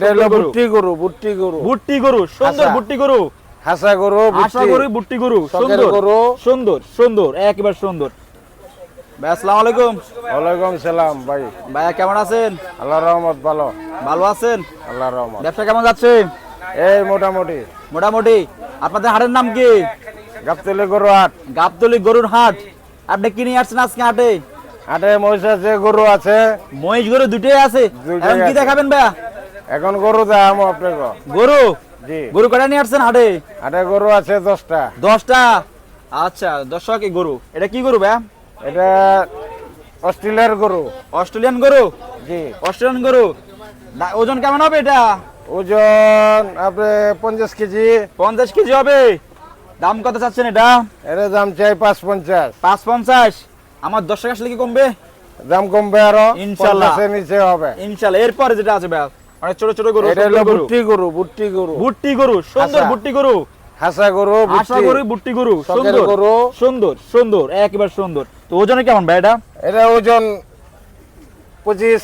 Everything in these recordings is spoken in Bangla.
এটা হলো গরু। বুট্টি গরু বুট্টি গরু। বুট্টি গরু সুন্দর বুট্টি গরু। হাসা গরু আশা বুট্টি বুট্টি গরু সুন্দর। গরু। সুন্দর সুন্দর একেবারে সুন্দর। ভাই আসসালামু আলাইকুম। ওয়ালাইকুম সালাম ভাই। ভাইয়া কেমন আছেন? আল্লাহ রহমত ভালো। ভালো আছেন? আল্লাহ রহমত। ব্যবসা কেমন যাচ্ছে? এই মোটামুটি। মোটামুটি। আপনাদের হাটের নাম কি? গাবতলি গরু হাট। গাবতলি গরুর হাট। আপনি কি নিয়ে আসছেন আজকে হাটে? হাটে মহিষ আছে গরু আছে। মহিষ গরু দুটোই আছে। এখন কি। দেখাবেন ভাইয়া? এখন গরু দাম আপনাকে। গরু? জি। গরু কটা নিয়ে আসছেন হাটে? হাটে গরু আছে দশটা। দশটা? আচ্ছা দশটা কি গরু। এটা কি গরু ভাইয়া এটা অস্ট্রেলিয়ার গরু। অস্ট্রেলিয়ান গরু? জি। অস্ট্রেলিয়ান গরু। ওজন কেমন হবে এটা? ওজন আপনি পঞ্চাশ কেজি। পঞ্চাশ কেজি হবে। দাম কত চাচ্ছেন এটা? এর দাম চাই পাঁচ পঞ্চাশ। পাঁচ পঞ্চাশ। আমার দশ টাকা আসলে কি কমবে? দাম কমবে আরও। ইনশাল্লাহ। নিচে হবে। ইনশাল্লাহ এরপরে যেটা আছে ভাই। অনেক ছোট ছোট গরু এটা হলো বুট্টি গরু বুট্টি গরু। বুট্টি গরু সুন্দর বুট্টি গরু। হাসা গরু বুট্টি। করি বুট্টি গরু সুন্দর। গরু। সুন্দর সুন্দর একেবারে সুন্দর। তো ওজনে কেমন ভাই এটা? এটা ওজন পঁচিশ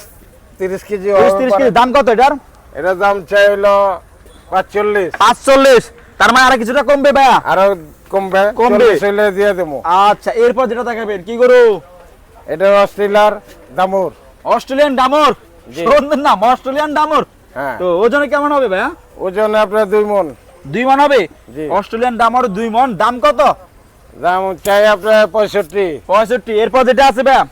তিরিশ কেজি তিরিশ হবে তিরিশ পারে। কেজি দাম কত এটার? এটা দাম চাই হলো পাঁচচল্লিশ। পাঁচচল্লিশ। তার মানে আর কিছুটা কমবে ভাইয়া? আরও কমবে। কমবে। দিয়ে দেবো। আচ্ছা এরপর যেটা দেখাবেন কি গরু? এটা অস্ট্রেলিয়ার দামুর। অস্ট্রেলিয়ান ডামর নাম অস্ট্রেলিয়ান ডামর। হ্যাঁ। তো ওজনে কেমন হবে ভাইয়া? ওজন আপনার দুই মন। দুই মন হবে? অস্ট্রেলিয়ান ডামর দুই মন দাম কত? দাম চাই আপনার পঁয়ষট্টি। পঁয়ষট্টি এরপর যেটা আছে ভাইয়া?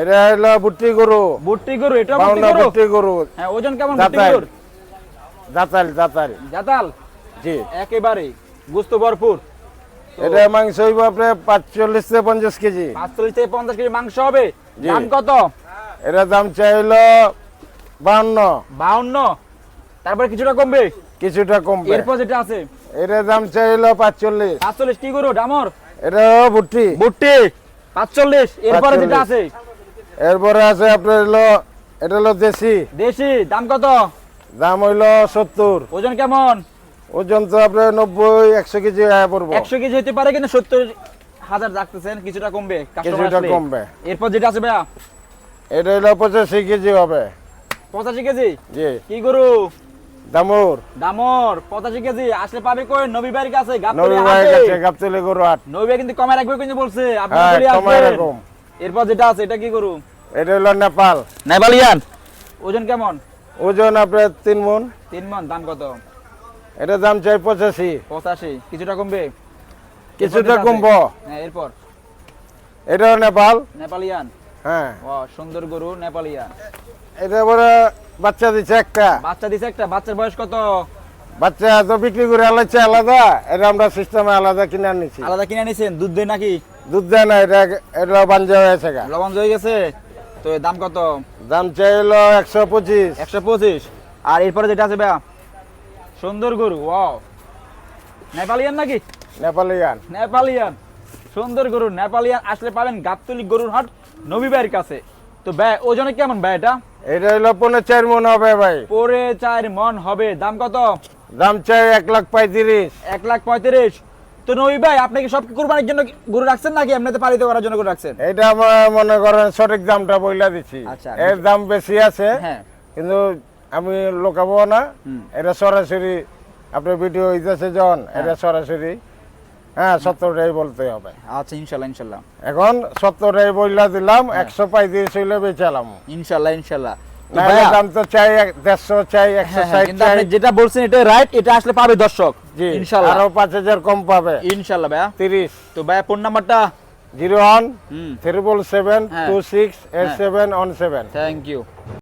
এটা হলো বুট্টি গরু। বুট্টি গরু এটা বুট্টি গরু? হ্যাঁ ওজন কেমন বুট্টি দাতাল গরুর? দাতাল দাতাল জাতাল? জি। একেবারে গুস্ত ভরপুর। এটা মাংস হইব আপনার পাঁচচল্লিশ থেকে পঞ্চাশ কেজি। পাঁচচল্লিশ থেকে পঞ্চাশ কেজি মাংস হবে। দাম কত? এটা দাম চাই হলো বাউন্ন। বাউন্ন? তারপরে কিছুটা কমবে? কিছুটা কমবে। এরপর যেটা আছে? এটা দাম চাই হলো পাঁচচল্লিশ। পাঁচচল্লিশ কি গরু? ডামর? এটা ভুট্টি। বুট্টি পাঁচচল্লিশ। এরপরে যেটা আছে? এরপরে আছে আপনার হলো এটা হলো দেশি। দেশি। দাম কত? দাম হইল সত্তর। ওজন কেমন? ওজন তো আপনার নব্বই একশো কেজি পড়ব। একশো কেজি হতে পারে কিন্তু সত্তর হাজার রাখতেছেন কিছুটা কমবে কিছুটা কমবে। এরপর যেটা আছে ভাইয়া? এটা হইল পঁচাশি কেজি হবে। পঁচাশি কেজি? জি। কি গরু? দামুর। দামর পঁচাশি কেজি। আসলে পাবে কই? নবী বাড়ির কাছে নবী ভাইয়ের কাছে গাবতলি গরু হাট। নবী ভাই কিন্তু কমে রাখবে কিন্তু বলছে। আপনি হ্যাঁ কমায় আসবেন। এরপর যেটা আছে এটা কি গরু? এটা হইল নেপাল। নেপালিয়ান? ওজন কেমন? ওজন আপনার তিন মন। তিন মন দাম কত? এটা দাম চাই পঁচাশি। পঁচাশি কিছুটা কমবে? কিছুটা কমবো। হ্যাঁ এরপর। এটাও নেপাল। নেপালিয়ান। হ্যাঁ। ও সুন্দর গরু নেপালিয়ান এটা পরে বাচ্চা দিচ্ছে একটা। বাচ্চা দিছে একটা? বাচ্চার বয়স কত? বাচ্চা তো বিক্রি করে আলাদা আলাদা। এটা আমরা সিস্টেমে আলাদা কিনে আনিছি। আলাদা কিনে নিছেন দুধ দেয় নাকি? দুধ দেয় না এটা এটা বাঞ্জা হয়েছে গা। লবণ হয়ে গেছে? তো দাম কত? দাম চাই হলো একশো পঁচিশ। একশো পঁচিশ। আর এরপরে যেটা আছে ভাইয়া? সুন্দর গরু ওয়াও। নেপালিয়ান নাকি? নেপালিয়ান। নেপালিয়ান। সুন্দর গরু নেপালিয়ান। আসলে পাবেন গাবতলি গরুর হাট নবী ভাইয়ের কাছে। তো ব্যয় ওজনে কেমন ভাই এটা? এটা হলো চার মন হবে ভাই। পরে চার মন হবে। দাম কত? দাম চাই এক লাখ পঁয়ত্রিশ। এক লাখ পঁয়ত্রিশ। তো নবী ভাই আপনি কি সব কোরবানির জন্য গরু রাখছেন নাকি এমনিতে পালিত করার জন্য গরু রাখছেন? এটা আমার মনে করেন সঠিক দামটা বইলা দিচ্ছি আচ্ছা। এর দাম বেশি আছে হ্যাঁ। কিন্তু আমি লোকাবো না। এটা সরাসরি আপনার ভিডিও হইতেছে যখন এটা সরাসরি হ্যাঁ সত্তরটাই বলতে হবে। আচ্ছা ইনশাল্লাহ ইনশাল্লাহ। এখন সত্তরটাই বইলা দিলাম একশো পঁয়ত্রিশ হইলে বেচালাম ইনশাল্লাহ ইনশাল্লাহ। ভাইয়া, দাম তো চাই দেড়শো চাই একশো হ্যাঁ, হ্যাঁ, চাই। যেটা বলছেন এটা রাইট এটা আসলে পাবে দর্শক। জি ইনশাল্লাহ। আরও পাঁচ হাজার কম পাবে। ইনশাল্লাহ ভাইয়া। তিরিশ। তো ভাইয়া ফোন নাম্বারটা জিরো ওয়ান হুম। ট্রিপল সেভেন হ্যাঁ। টু সিক্স এইট হ্যাঁ। Seven one seven thank you